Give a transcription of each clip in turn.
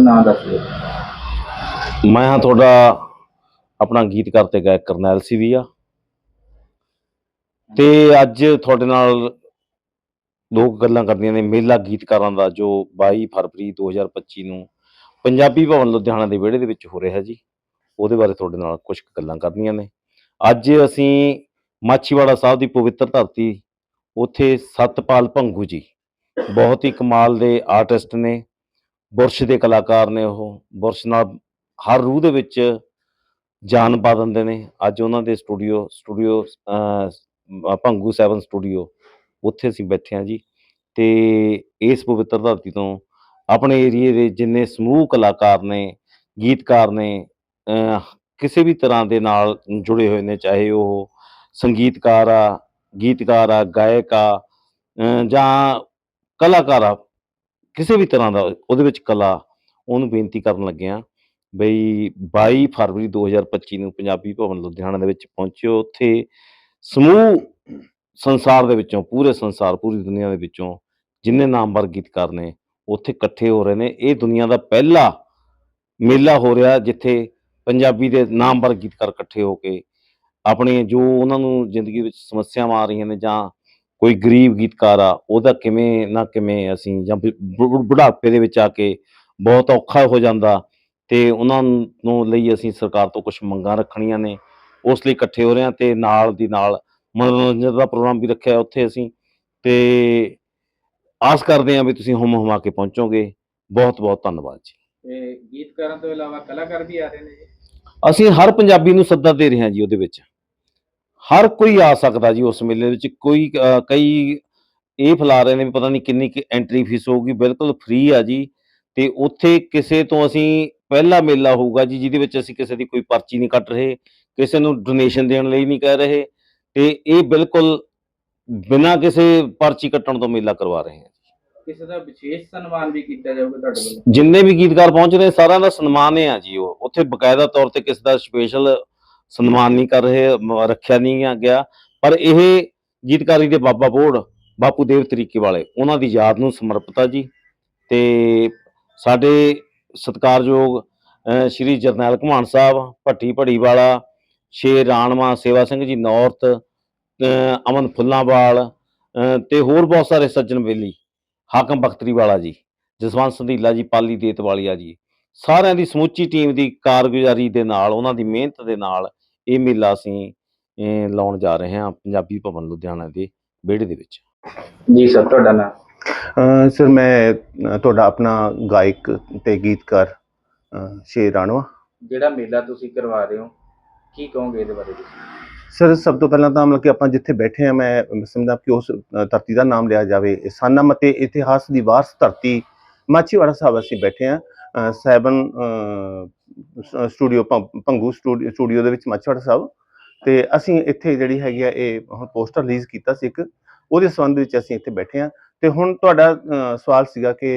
ਨਾਮ ਦੱਸ ਦਿਓ। ਮੈਂ ਹਾਂ ਤੁਹਾਡਾ ਆਪਣਾ ਗੀਤਕਾਰ ਤੇ ਗਾਇਕ ਕਰਨੈਲ ਸੀ ਵੀ ਆ ਤੇ ਅੱਜ ਤੁਹਾਡੇ ਨਾਲ ਦੋ ਗੱਲਾਂ ਕਰਨੀਆਂ ਨੇ। ਮੇਲਾ ਗੀਤਕਾਰਾਂ ਦਾ ਜੋ 22 ਫਰਵਰੀ 2025 ਨੂੰ ਪੰਜਾਬੀ ਭਵਨ ਲੁਧਿਆਣਾ ਦੇ ਵਿਹੜੇ ਦੇ ਵਿੱਚ ਹੋ ਰਿਹਾ ਜੀ, ਉਹਦੇ ਬਾਰੇ ਤੁਹਾਡੇ ਨਾਲ ਕੁਝ ਗੱਲਾਂ ਕਰਨੀਆਂ ਨੇ। ਅੱਜ ਅਸੀਂ ਮਾਛੀਵਾੜਾ ਸਾਹਿਬ ਦੀ ਪਵਿੱਤਰ ਧਰਤੀ, ਉੱਥੇ ਸਤਪਾਲ ਭੰਗੂ ਜੀ, ਬਹੁਤ ਹੀ ਕਮਾਲ ਦੇ ਆਰਟਿਸਟ ਨੇ। ਬੁਰਸ਼ ਦੇ ਕਲਾਕਾਰ ਨੇ ਉਹ, ਬੁਰਸ਼ ਨਾਲ ਹਰ ਰੂਹ ਦੇ ਵਿੱਚ ਜਾਨ ਪਾ ਦਿੰਦੇ ਨੇ। ਅੱਜ ਉਹਨਾਂ ਦੇ ਸਟੂਡੀਓ ਸਟੂਡੀਓ ਭੰਗੂ 7 ਸਟੂਡੀਓ, ਉੱਥੇ ਅਸੀਂ ਬੈਠੇ ਹਾਂ ਜੀ ਤੇ ਇਸ ਪਵਿੱਤਰ ਧਰਤੀ ਤੋਂ ਆਪਣੇ ਏਰੀਏ ਦੇ ਜਿੰਨੇ ਸਮੂਹ ਕਲਾਕਾਰ ਨੇ, ਗੀਤਕਾਰ ਨੇ ਕਿਸੇ ਵੀ ਤਰ੍ਹਾਂ ਦੇ ਨਾਲ ਜੁੜੇ ਹੋਏ ਨੇ, ਚਾਹੇ ਉਹ ਸੰਗੀਤਕਾਰ ਆ, ਗੀਤਕਾਰ ਆ, ਗਾਇਕ ਆ ਜਾਂ ਕਲਾਕਾਰ ਆ ਕਿਸੇ ਵੀ ਤਰ੍ਹਾਂ ਦਾ ਉਹਦੇ ਵਿੱਚ ਕਲਾ, ਉਹਨੂੰ ਬੇਨਤੀ ਕਰਨ ਲੱਗਿਆ ਬਈ 22 ਫਰਵਰੀ 2025 ਨੂੰ ਪੰਜਾਬੀ ਭਵਨ ਲੁਧਿਆਣਾ ਦੇ ਵਿੱਚ ਪਹੁੰਚਿਓ। ਉੱਥੇ ਸਮੂਹ ਸੰਸਾਰ ਦੇ ਵਿੱਚੋਂ, ਪੂਰੇ ਸੰਸਾਰ, ਪੂਰੀ ਦੁਨੀਆ ਦੇ ਵਿੱਚੋਂ ਜਿੰਨੇ ਨਾਮਵਰ ਗੀਤਕਾਰ ਨੇ, ਉੱਥੇ ਇਕੱਠੇ ਹੋ ਰਹੇ ਨੇ। ਇਹ ਦੁਨੀਆ ਦਾ ਪਹਿਲਾ ਮੇਲਾ ਹੋ ਰਿਹਾ ਜਿੱਥੇ ਪੰਜਾਬੀ ਦੇ ਨਾਮਵਰ ਗੀਤਕਾਰ ਇਕੱਠੇ ਹੋ ਕੇ ਆਪਣੇ ਜੋ ਉਹਨਾਂ ਨੂੰ ਜ਼ਿੰਦਗੀ ਵਿੱਚ ਸਮੱਸਿਆਵਾਂ ਆ ਰਹੀਆਂ ਨੇ ਜਾਂ ਕੋਈ ਗਰੀਬ ਗੀਤਕਾਰ ਆ ਉਹਦਾ ਕਿਵੇਂ ਨਾ ਕਿਵੇਂ ਅਸੀਂ ਜਾਂ ਬੁਢਾਪੇ ਦੇ ਵਿੱਚ ਆ ਕੇ ਬਹੁਤ ਔਖਾ ਹੋ ਜਾਂਦਾ ਤੇ ਉਹਨਾਂ ਨੂੰ ਲਈ ਅਸੀਂ ਸਰਕਾਰ ਤੋਂ ਕੁਝ ਮੰਗਾਂ ਰੱਖਣੀਆਂ ਨੇ ਉਸ ਲਈ ਇਕੱਠੇ ਹੋ ਰਹੇ ਹਾਂ ਤੇ ਨਾਲ ਦੀ ਨਾਲ ਮਨੋਰੰਜਨ ਦਾ ਪ੍ਰੋਗਰਾਮ ਵੀ ਰੱਖਿਆ ਉੱਥੇ ਅਸੀਂ ਤੇ ਆਸ ਕਰਦੇ ਹਾਂ ਵੀ ਤੁਸੀਂ ਹੁਮ ਹੁਮਾ ਕੇ ਪਹੁੰਚੋਗੇ। ਬਹੁਤ ਬਹੁਤ ਧੰਨਵਾਦ ਜੀ। ਤੇ ਗੀਤਕਾਰਾਂ ਤੋਂ ਇਲਾਵਾ ਕਲਾਕਾਰ ਵੀ ਆ ਰਹੇ ਨੇ ਜੀ? ਅਸੀਂ ਹਰ ਪੰਜਾਬੀ ਨੂੰ ਸੱਦਾ ਦੇ ਰਹੇ ਹਾਂ ਜੀ ਉਹਦੇ ਵਿੱਚ। ਹਰ ਕੋਈ ਆ ਸਕਦਾ ਜੀ ਉਸ ਮੇਲੇ ਵਿੱਚ। ਕੋਈ ਕਈ ਇਹ ਫੈਲਾ ਰਹੇ ਨੇ ਵੀ ਪਤਾ ਨਹੀਂ ਕਿੰਨੀ ਕਿ ਐਂਟਰੀ ਫੀਸ ਹੋਊਗੀ। ਬਿਲਕੁਲ ਫ੍ਰੀ ਆ ਜੀ। ਤੇ ਉੱਥੇ ਕਿਸੇ ਤੋਂ ਅਸੀਂ ਪਹਿਲਾ ਮੇਲਾ ਹੋਊਗਾ ਜੀ ਜਿਹਦੇ ਵਿੱਚ ਅਸੀਂ ਕਿਸੇ ਦੀ ਕੋਈ ਪਰਚੀ ਨਹੀਂ ਕੱਟ ਰਹੇ ਕਿਸੇ ਨੂੰ ਡੋਨੇਸ਼ਨ ਦੇਣ ਲਈ ਨਹੀਂ ਕਹਿ ਰਹੇ। ਤੇ ਇਹ ਬਿਲਕੁਲ ਬਿਨਾਂ ਕਿਸੇ ਪਰਚੀ ਕੱਟਣ ਤੋਂ ਮੇਲਾ ਕਰਵਾ ਰਹੇ ਹਾਂ ਕਿਸੇ ਦਾ ਵਿਸ਼ੇਸ਼ ਸਨਮਾਨ ਵੀ ਕੀਤਾ ਜਾਊਗਾ ਤੁਹਾਡੇ ਵੱਲੋਂ? ਜਿੰਨੇ ਵੀ ਗੀਤਕਾਰ ਪਹੁੰਚ ਰਹੇ ਸਾਰਿਆਂ ਦਾ ਸਨਮਾਨ ਹੈ ਆ ਜੀ ਉਹ। ਉੱਥੇ ਬਕਾਇਦਾ ਤੌਰ ਤੇ ਕਿਸੇ ਦਾ ਸਪੈਸ਼ਲ ਸਨਮਾਨ ਨਹੀਂ ਕਰ ਰਹੇ ਮ- ਰੱਖਿਆ ਨਹੀਂ ਗਿਆ। ਪਰ ਇਹ ਗੀਤਕਾਰੀ ਦੇ ਬਾਬਾ ਬੋੜ ਬਾਪੂ ਦੇਵ ਤਰੀਕੇ ਵਾਲੇ ਉਹਨਾਂ ਦੀ ਯਾਦ ਨੂੰ ਸਮਰਪਿਤ ਆ ਜੀ। ਤੇ ਸਾਡੇ ਸਤਿਕਾਰਯੋਗ ਅਹ, ਸ਼੍ਰੀ ਜਰਨੈਲ ਘਮਾਨ ਸਾਹਿਬ ਭੱਟੀ ਭੜੀ ਵਾਲਾ ਸ਼ੇਰ ਰਾਣਵਾ ਸੇਵਾ ਸਿੰਘ ਜੀ ਨੌਰਥ ਅਹ, ਅਮਨ ਫੁੱਲਾਂਵਾਲ ਅਹ, ਤੇ ਹੋਰ ਬਹੁਤ ਸਾਰੇ ਸੱਜਣ ਬੇਲੀ ਹਾਕਮ ਬਖਤਰੀ ਵਾਲਾ ਜੀ ਜਸਵੰਤ ਸੰਧੀਲਾ ਜੀ ਪਾਲੀ ਦੇਤ ਵਾਲੀਆ ਜੀ। ਸਾਰਿਆਂ ਦੀ ਸਮੁੱਚੀ ਟੀਮ ਦੀ ਕਾਰਗੁਜ਼ਾਰੀ ਦੇ ਨਾਲ ਉਹਨਾਂ ਦੀ ਮਿਹਨਤ ਦੇ ਨਾਲ ਇਹ ਮੇਲਾ ਅਸੀਂ ਲਾਉਣ ਜਾ ਰਹੇ ਹਾਂ ਪੰਜਾਬੀ ਭਵਨ ਲੁਧਿਆਣਾ ਦੇ ਵਿਹੜੇ ਦੇ ਵਿੱਚ। ਜੀ ਸਰ ਤੁਹਾਡਾ ਨਾਮ ਸਰ ਮੈਂ ਤੁਹਾਡਾ ਆਪਣਾ ਗਾਇਕ ਤੇ ਗੀਤਕਾਰ ਸ਼ੇਰ ਰਾਣਵਾ। ਜਿਹੜਾ ਮੇਲਾ ਤੁਸੀਂ ਕਰਵਾ ਰਹੇ ਹੋ ਕੀ ਕਹੋਗੇ ਇਹਦੇ ਬਾਰੇ ਤੁਸੀਂ? ਸਰ ਸਭ ਤੋਂ ਪਹਿਲਾਂ ਤਾਂ ਮਤਲਬ ਕਿ ਆਪਾਂ ਜਿੱਥੇ ਬੈਠੇ ਆ ਮੈਂ ਸਮਝਦਾ ਕਿ ਉਸ ਧਰਤੀ ਦਾ ਨਾਮ ਲਿਆ ਜਾਵੇ ਇਹ ਸਾਨਮ ਅਤੇ ਇਤਿਹਾਸ ਦੀ ਵਾਰਸ ਧਰਤੀ ਮਾਚੀਵਾੜਾ ਸਾਹਿਬ ਅਸੀਂ ਬੈਠੇ ਆ seven studio Bhangu studio studio ਦੇ ਵਿੱਚ ਮਾਚੀਵਾੜਾ ਸਾਹਿਬ। ਤੇ ਅਸੀਂ ਇੱਥੇ ਜਿਹੜੀ ਹੈਗੀ ਆ ਇਹ ਹੁਣ ਪੋਸਟਰ ਰਿਲੀਜ਼ ਕੀਤਾ ਸੀ ਇੱਕ। ਉਹਦੇ ਸੰਬੰਧ ਵਿੱਚ ਅਸੀਂ ਇੱਥੇ ਬੈਠੇ ਆ ਤੇ ਹੁਣ ਤੁਹਾਡਾ ਸਵਾਲ ਸੀਗਾ ਕਿ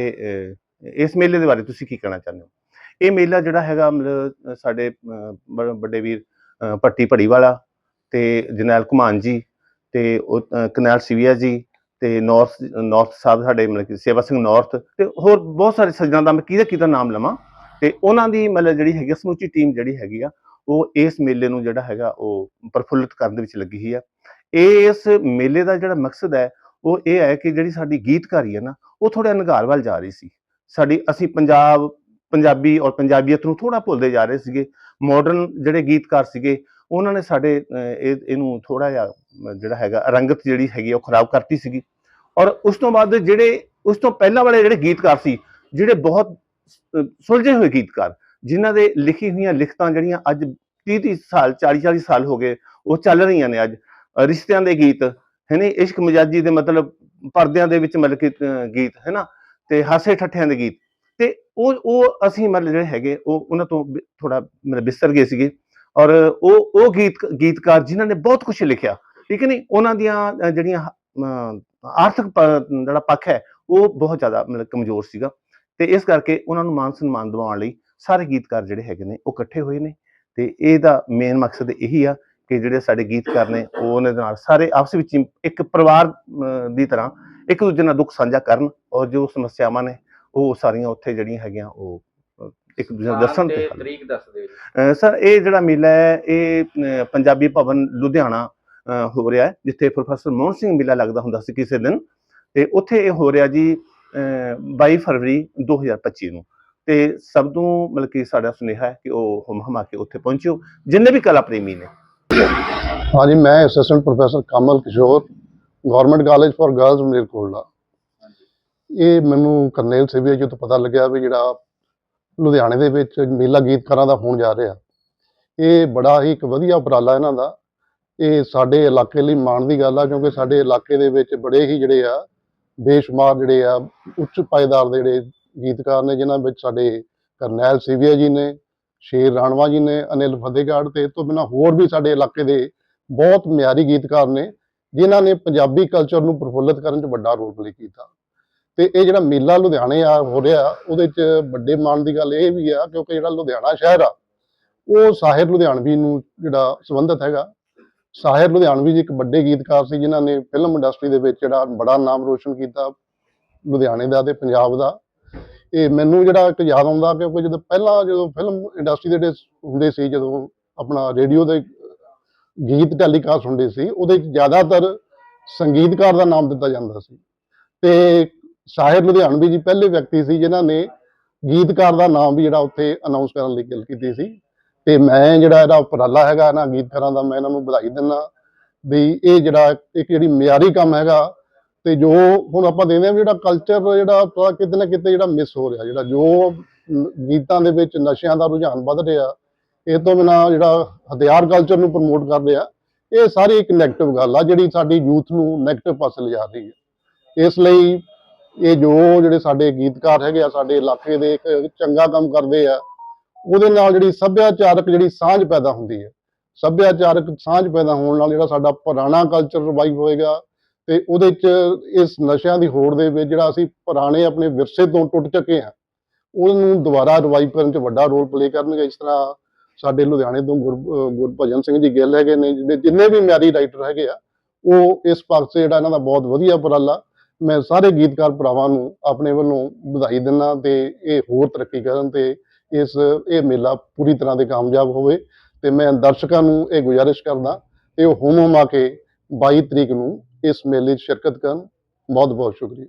ਇਸ ਮੇਲੇ ਦੇ ਬਾਰੇ ਤੁਸੀਂ ਕੀ ਕਹਿਣਾ ਚਾਹੁੰਦੇ ਹੋ? ਇਹ ਮੇਲਾ ਜਿਹੜਾ ਹੈਗਾ ਮਤਲਬ ਸਾਡੇ ਵੱਡੇ ਵੀਰ ਪੱਟੀ ਭੱਟੀ ਭੜੀ ਵਾਲਾ ਤੇ ਜਰਨੈਲ ਘੁਮਾਨ ਜੀ ਤੇ ਕਨੈਲ ਅਹ, ਸਿਵੀਆ ਜੀ ਤੇ ਨਾਰਥ ਨਾਰਥ ਸਾਹਿਬ ਸਾਡੇ ਮਤਲਬ ਕਿ ਸੇਵਾ ਸਿੰਘ ਨਾਰਥ ਤੇ ਹੋਰ ਬਹੁਤ ਸਾਰੇ ਸੱਜਣਾਂ ਦਾ ਮੈਂ ਕਿਹਦਾ ਕਿਹਦਾ ਨਾਮ ਲਵਾਂ? ਤੇ ਉਹਨਾਂ ਦੀ ਮਤਲਬ ਜਿਹੜੀ ਹੈਗੀ ਆ, ਸਮੁੱਚੀ ਟੀਮ ਜਿਹੜੀ ਹੈਗੀ ਆ ਉਹ ਇਸ ਮੇਲੇ ਨੂੰ ਜਿਹੜਾ ਹੈਗਾ ਉਹ ਪ੍ਰਫੁੱਲਿਤ ਕਰਨ ਦੇ ਵਿੱਚ ਲੱਗੀ ਹੋਈ ਆ। ਇਸ ਮੇਲੇ ਦਾ ਜਿਹੜਾ ਮਕਸਦ ਹੈ ਉਹ ਇਹ ਹੈ ਕਿ ਜਿਹੜੀ ਸਾਡੀ ਗੀਤਕਾਰੀ ਹੈ ਨਾ ਉਹ ਥੋੜਾ ਅਨਗਾਰ ਵੱਲ ਜਾ ਰਹੀ ਸੀ। ਸਾਡੀ ਅਸੀਂ ਪੰਜਾਬ ਪੰਜਾਬੀ ਔਰ ਪੰਜਾਬੀਅਤ ਨੂੰ ਥੋੜਾ ਭੁੱਲਦੇ ਜਾ ਰਹੇ ਸੀਗੇ। ਮਾਡਰਨ ਜਿਹੜੇ ਗੀਤਕਾਰ ਸੀਗੇ ਉਹਨਾਂ ਨੇ ਸਾਡੇ ਇਹ ਇਹਨੂੰ ਥੋੜਾ ਜਿਹਾ ਜਿਹੜਾ ਹੈਗਾ ਰੰਗਤ ਜਿਹੜੀ ਹੈਗੀ ਆ ਉਹ ਖਰਾਬ ਕਰਤੀ ਸੀਗੀ। ਔਰ ਉਸ ਤੋਂ ਬਾਅਦ ਜਿਹੜੇ ਉਸ ਤੋਂ ਪਹਿਲਾਂ ਵਾਲੇ ਜਿਹੜੇ ਗੀਤਕਾਰ ਸੀ ਜਿਹੜੇ ਬਹੁਤ ਸੁਲਝੇ ਹੋਏ ਗੀਤਕਾਰ ਜਿਨ੍ਹਾਂ ਦੇ ਲਿਖੀ ਹੋਈਆਂ ਲਿਖਤਾਂ ਜਿਹੜੀਆਂ ਅੱਜ 30 30 ਸਾਲ 40 40 ਸਾਲ ਹੋ ਗਏ ਉਹ ਚੱਲ ਰਹੀਆਂ ਨੇ ਅੱਜ। ਰਿਸ਼ਤਿਆਂ ਦੇ ਗੀਤ ਹੈਨੀ? ਇਸ਼ਕ ਮਿਜਾਜੀ ਦੇ ਮਤਲਬ ਪਰਦਿਆਂ ਦੇ ਵਿੱਚ ਮਤਲਬ ਕਿ ਗੀਤ ਹੈਨਾ? ਤੇ ਹਾਸੇ ਠੱਠਿਆਂ ਦੇ ਗੀਤ। ਤੇ ਉਹ ਉਹ ਅਸੀਂ ਮਤਲਬ ਜਿਹੜੇ ਹੈਗੇ ਉਹ ਉਹਨਾਂ ਤੋਂ ਥੋੜਾ ਮਤਲਬ ਬਿਸਤਰ ਗਏ ਸੀਗੇ। ਔਰ ਉਹ ਉਹ ਗੀਤ ਗੀਤਕਾਰ ਜਿਨ੍ਹਾਂ ਨੇ ਬਹੁਤ ਕੁਝ ਲਿਖਿਆ। ਠੀਕ ਹੈ ਨਹੀਂ ਉਹਨਾਂ ਦੀਆਂ ਜਿਹੜੀਆਂ ਅਹ, ਆਰਥਿਕ ਜਿਹੜਾ ਪੱਖ ਹੈ ਉਹ ਬਹੁਤ ਜ਼ਿਆਦਾ ਮਤਲਬ ਕਮਜ਼ੋਰ ਸੀਗਾ। ਤੇ ਇਸ ਕਰਕੇ ਉਹਨਾਂ ਨੂੰ ਮਾਨ ਸਨਮਾਨ ਦਿਵਾਉਣ ਲਈ ਸਾਰੇ ਗੀਤਕਾਰ ਜਿਹੜੇ ਹੈਗੇ ਨੇ ਉਹ ਇਕੱਠੇ ਹੋਏ ਨੇ ਤੇ ਇਹਦਾ ਮੇਨ ਮਕਸਦ ਇਹੀ ਆ ਕਿ ਜਿਹੜੇ ਸਾਡੇ ਗੀਤਕਾਰ ਨੇ ਉਹ ਉਹਨਾਂ ਦੇ ਨਾਲ ਸਾਰੇ ਆਪਸ ਵਿੱਚ ਇੱਕ ਪਰਿਵਾਰ ਦੀ ਤਰ੍ਹਾਂ ਇੱਕ ਦੂਜੇ ਨਾਲ ਦੁੱਖ ਸਾਂਝਾ ਕਰਨ ਔਰ ਜੋ ਸਮੱਸਿਆਵਾਂ ਨੇ ਉਹ ਸਾਰੀਆਂ ਉੱਥੇ ਜਿਹੜੀਆਂ ਹੈਗੀਆਂ ਉਹ ਇੱਕ ਦੂਜੇ ਨੂੰ ਦੱਸਣ ਤੇ ਤਰੀਕ ਦੱਸ ਦਿਓ ਸਰ ਇਹ ਜਿਹੜਾ ਮੇਲਾ ਹੈ ਇਹ ਪੰਜਾਬੀ ਭਵਨ ਲੁਧਿਆਣਾ ਹੋ ਰਿਹਾ ਹੈ ਜਿੱਥੇ ਪ੍ਰੋਫੈਸਰ ਮੋਹਨ ਸਿੰਘ ਮੇਲਾ ਲੱਗਦਾ ਹੁੰਦਾ ਸੀ ਕਿਸੇ ਦਿਨ ਤੇ ਉੱਥੇ ਇਹ ਹੋ ਰਿਹਾ ਜੀ 22 ਫਰਵਰੀ 2025 ਨੂੰ। ਤੇ ਸਭ ਨੂੰ ਮਤਲਬ ਕਿ ਸਾਡਾ ਸੁਨੇਹਾ ਹੈ ਕਿ ਉਹ ਹਮ ਹਮਾ ਕੇ ਉੱਥੇ ਪਹੁੰਚਿਓ, ਜਿੰਨੇ ਵੀ ਕਲਾ ਪ੍ਰੇਮੀ ਨੇ ਹਾਂਜੀ, ਮੈਂ assistant professor Kamal Kishore government college for girls Malerkotla ਇਹ ਮੈਨੂੰ ਕਰਨੇਲ ਸਿਵਿਆ ਜੀ ਤੋਂ ਪਤਾ ਲੱਗਿਆ ਵੀ ਜਿਹੜਾ ਲੁਧਿਆਣੇ ਦੇ ਵਿੱਚ ਮੇਲਾ ਗੀਤਕਾਰਾਂ ਦਾ ਹੋਣ ਜਾ ਰਿਹਾ। ਇਹ ਬੜਾ ਹੀ ਇੱਕ ਵਧੀਆ ਉਪਰਾਲਾ ਇਹਨਾਂ ਦਾ। ਇਹ ਸਾਡੇ ਇਲਾਕੇ ਲਈ ਮਾਣ ਦੀ ਗੱਲ ਆ, ਕਿਉਂਕਿ ਸਾਡੇ ਇਲਾਕੇ ਦੇ ਵਿੱਚ ਬੜੇ ਹੀ ਜਿਹੜੇ ਆ ਬੇਸ਼ੁਮਾਰ ਜਿਹੜੇ ਆ, ਉੱਚ ਪਾਇਦਾਰ ਦੇ ਜਿਹੜੇ ਗੀਤਕਾਰ ਨੇ, ਜਿਨ੍ਹਾਂ ਵਿੱਚ ਸਾਡੇ ਕਰਨੈਲ ਸੀਵੀਆ ਜੀ ਨੇ, ਸ਼ੇਰ ਰਾਣਵਾ ਜੀ ਨੇ, ਅਨਿਲ ਫਤਿਹਗੜ੍ਹ ਤੇ ਇਹ ਤੋਂ ਬਿਨਾਂ ਹੋਰ ਵੀ ਸਾਡੇ ਇਲਾਕੇ ਦੇ ਬਹੁਤ ਮਿਆਰੀ ਗੀਤਕਾਰ ਨੇ, ਜਿਨ੍ਹਾਂ ਨੇ ਪੰਜਾਬੀ ਕਲਚਰ ਨੂੰ ਪ੍ਰਫੁੱਲਤ ਕਰਨ 'ਚ ਵੱਡਾ ਰੋਲ ਪਲੇ ਕੀਤਾ। ਤੇ ਇਹ ਜਿਹੜਾ ਮੇਲਾ ਲੁਧਿਆਣੇ ਆ, ਹੋ ਰਿਹਾ, ਉਹਦੇ 'ਚ ਵੱਡੇ ਮਾਣ ਦੀ ਗੱਲ ਇਹ ਵੀ ਆ, ਕਿਉਂਕਿ ਜਿਹੜਾ ਲੁਧਿਆਣਾ ਸ਼ਹਿਰ ਆ, ਉਹ ਸਾਹਿਰ ਲੁਧਿਆਣਵੀ ਨੂੰ ਜਿਹੜਾ ਸੰਬੰਧਿਤ ਹੈਗਾ ਸਾਹਿਰ ਲੁਧਿਆਣਵੀ ਜੀ ਇੱਕ ਵੱਡੇ ਗੀਤਕਾਰ ਸੀ, ਜਿਨ੍ਹਾਂ ਨੇ ਫਿਲਮ ਇੰਡਸਟਰੀ ਦੇ ਵਿੱਚ ਜਿਹੜਾ ਬੜਾ ਨਾਮ ਰੋਸ਼ਨ ਕੀਤਾ, ਲੁਧਿਆਣੇ ਦਾ ਤੇ ਪੰਜਾਬ ਦਾ। ਇਹ ਮੈਨੂੰ ਜਿਹੜਾ ਇੱਕ ਯਾਦ ਆਉਂਦਾ, ਕਿਉਂਕਿ ਜਦੋਂ ਪਹਿਲਾਂ ਜਦੋਂ ਫਿਲਮ ਇੰਡਸਟਰੀ ਦੇ ਜਿਹੜੇ ਹੁੰਦੇ ਸੀ, ਜਦੋਂ ਆਪਣਾ ਰੇਡੀਓ ਦੇ ਗੀਤ ਟੈਲੀਕਾਸਟ ਹੁੰਦੇ ਸੀ, ਉਹਦੇ ਵਿੱਚ ਜ਼ਿਆਦਾਤਰ ਸੰਗੀਤਕਾਰ ਦਾ ਨਾਮ ਦਿੱਤਾ ਜਾਂਦਾ ਸੀ। ਤੇ ਸਾਹਿਰ ਲੁਧਿਆਣਵੀ ਜੀ ਪਹਿਲੇ ਵਿਅਕਤੀ ਸੀ, ਜਿਨ੍ਹਾਂ ਨੇ ਗੀਤਕਾਰ ਦਾ ਨਾਮ ਵੀ ਜਿਹੜਾ ਉੱਥੇ ਅਨਾਉਂਸ ਕਰਨ ਲਈ ਗੱਲ ਕੀਤੀ ਸੀ। ਤੇ ਮੈਂ ਜਿਹੜਾ ਇਹਦਾ ਉਪਰਾਲਾ ਹੈਗਾ ਨਾ ਗੀਤਕਾਰਾਂ ਦਾ, ਮੈਂ ਇਹਨਾਂ ਨੂੰ ਵਧਾਈ ਦਿੰਦਾ ਵੀ ਇਹ ਜਿਹੜਾ ਇੱਕ ਜਿਹੜੀ ਮਿਆਰੀ ਕੰਮ ਹੈਗਾ ਤੇ ਜੋ ਹੁਣ ਆਪਾਂ ਦੇਖਦੇ ਹਾਂ ਵੀ ਜਿਹੜਾ ਕਲਚਰ ਜਿਹੜਾ ਥੋੜ੍ਹਾ ਕਿਤੇ ਨਾ ਕਿਤੇ ਜਿਹੜਾ ਮਿਸ ਹੋ ਰਿਹਾ, ਜਿਹੜਾ ਜੋ ਗੀਤਾਂ ਦੇ ਵਿੱਚ ਨਸ਼ਿਆਂ ਦਾ ਰੁਝਾਨ ਵੱਧ ਰਿਹਾ, ਇਹ ਤੋਂ ਬਿਨਾਂ ਜਿਹੜਾ ਹਥਿਆਰ ਕਲਚਰ ਨੂੰ ਪ੍ਰਮੋਟ ਕਰ ਰਿਹਾ ਇਹ ਸਾਰੀ ਇੱਕ ਨੈਗੇਟਿਵ ਗੱਲ ਆ ਜਿਹੜੀ ਸਾਡੀ ਯੂਥ ਨੂੰ ਨੈਗੇਟਿਵ ਪਾਸੇ ਲਿਜਾ ਰਹੀ ਹੈ। ਇਸ ਲਈ ਇਹ ਜੋ ਜਿਹੜੇ ਸਾਡੇ ਗੀਤਕਾਰ ਹੈਗੇ ਆ, ਸਾਡੇ ਇਲਾਕੇ ਦੇ ਇੱਕ ਚੰਗਾ ਕੰਮ ਕਰਦੇ ਆ ਉਹਦੇ ਨਾਲ ਜਿਹੜੀ ਸੱਭਿਆਚਾਰਕ ਜਿਹੜੀ ਸਾਂਝ ਪੈਦਾ ਹੁੰਦੀ ਹੈ। ਸੱਭਿਆਚਾਰਕ ਸਾਂਝ ਪੈਦਾ ਹੋਣ ਨਾਲ ਜਿਹੜਾ ਸਾਡਾ ਪੁਰਾਣਾ ਕਲਚਰ ਰਿਵਾਈਵ ਹੋਏਗਾ ਤੇ ਉਹਦੇ ਚ ਇਸ ਨਸ਼ਿਆਂ ਦੀ ਹੋੜ ਦੇ ਵਿੱਚ ਜਿਹੜਾ ਅਸੀਂ ਪੁਰਾਣੇ ਆਪਣੇ ਵਿਰਸੇ ਤੋਂ ਟੁੱਟ ਚੁੱਕੇ ਹਾਂ, ਉਹਨੂੰ ਦੁਬਾਰਾ ਰਿਵਾਈਵ ਕਰਨ ਚ ਵੱਡਾ ਰੋਲ ਪਲੇ ਕਰਨਗੇ। ਇਸ ਤਰ੍ਹਾਂ ਸਾਡੇ ਲੁਧਿਆਣੇ ਤੋਂ ਗੁਰ, ਅਹ ਗੁਰਭਜਨ ਸਿੰਘ ਜੀ ਗਿੱਲ ਹੈਗੇ ਨੇ ਜਿਹੜੇ ਜਿੰਨੇ ਵੀ ਮਿਆਰੀ ਰਾਈਟਰ ਹੈਗੇ ਆ, ਉਹ ਇਸ ਪੱਖ 'ਚ ਜਿਹੜਾ ਇਹਨਾਂ ਦਾ ਬਹੁਤ ਵਧੀਆ ਉਪਰਾਲਾ, ਮੈਂ ਸਾਰੇ ਗੀਤਕਾਰ ਭਰਾਵਾਂ ਨੂੰ ਆਪਣੇ ਵੱਲੋਂ ਵਧਾਈ ਦਿੰਦਾ ਤੇ ਇਹ ਹੋਰ ਤਰੱਕੀ ਕਰਨ ਤੇ ਇਸ, ਇਹ ਮੇਲਾ ਪੂਰੀ ਤਰ੍ਹਾਂ ਦੇ ਕਾਮਯਾਬ ਹੋਵੇ ਤੇ ਮੈਂ ਦਰਸ਼ਕਾਂ ਨੂੰ ਇਹ ਗੁਜ਼ਾਰਿਸ਼ ਕਰਦਾ ਤੇ ਉਹ ਹੁਮ ਹੁਮਾ ਕੇ 22 ਤਰੀਕ ਨੂੰ ਇਸ ਮੇਲੇ 'ਚ ਸ਼ਿਰਕਤ ਕਰਨ। ਬਹੁਤ ਬਹੁਤ ਸ਼ੁਕਰੀਆ।